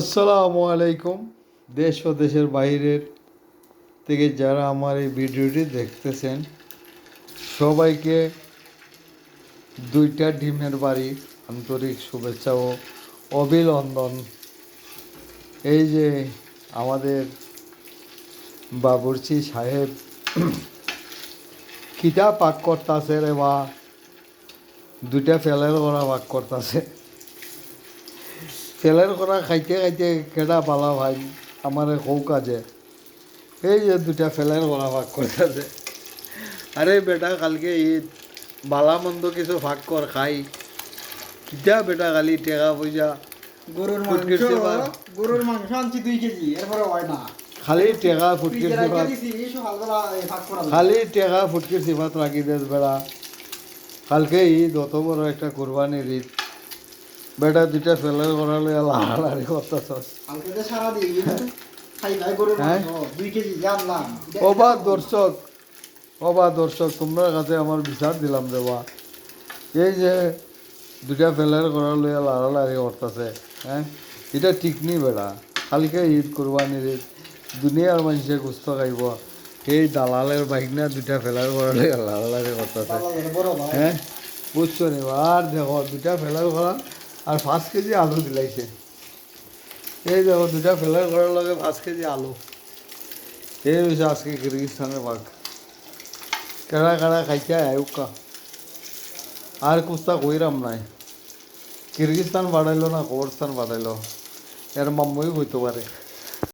আসসালামু আলাইকুম। দেশ ও দেশের বাইরের থেকে যারা আমার এই ভিডিওটি দেখতেছেন, সবাইকে দুইটা ডিমের বাড়ি আন্তরিক শুভেচ্ছা ও অভিনন্দন। এই যে আমাদের বাবুর্চি সাহেব কিতা পাক করতেছে রে বা? দুইটা ফেলের করা পাক করতেছে। তেলের করা খাইতে খাইতে কেডা পালা ভাই? আমার কৌ কাজে এই যে দুটা ফেলের করা ভাগ করতেছে আরে বেটা কালকে ঈদ বালা মন্দ কিছু ভাগ কর খাই। কিটা বেটা কালি টেকা পয়সা গরুর মাংস গরুর মাংস আনছি দুই কেজি এরপরে হয় না। খালি টেকা ফুটকির সিফাত। খালি টেকা ফুটকির সিফাত রাখি দেস বেড়া। কালকে ঈদ অত বড় একটা কোরবানির ঈদ। বেটা দুটা ফেলের করালে যে আনলাম অবা দর্শক অবা দর্শক তোমরা কাছে আমার বিচার দিলাম দেবা এই যে দুটা ফেলের করার লইয়া লাড়ালাড়ি করতেছে হ্যাঁ? এটা ঠিক নি বেড়া কালকে ঈদ কোরবানির ঈদ দুনিয়ার মানুষে গুস্ত খাইব এই দালালের বাইক না দুটা ফেলার করার লইয়া লাড়ালাড়ি করতেছে। হ্যাঁ? বুঝছ নি? আর দেখো দুটা ফেলার করা আর পাঁচ কেজি আলু দিলাইছে। এই দেখো দুটা ফেলার করার লগে পাঁচ কেজি আলু। এই হয়েছে আজকে কিরগিস্তানের বাঘ। কেড়া কেড়া খাইছে আয়ুকা আর কুস্তা কইরাম নাই। কিরগিস্তান বাড়াইলো না কবরস্তান বাড়াইলো। এর মাম্মই হইতে পারে।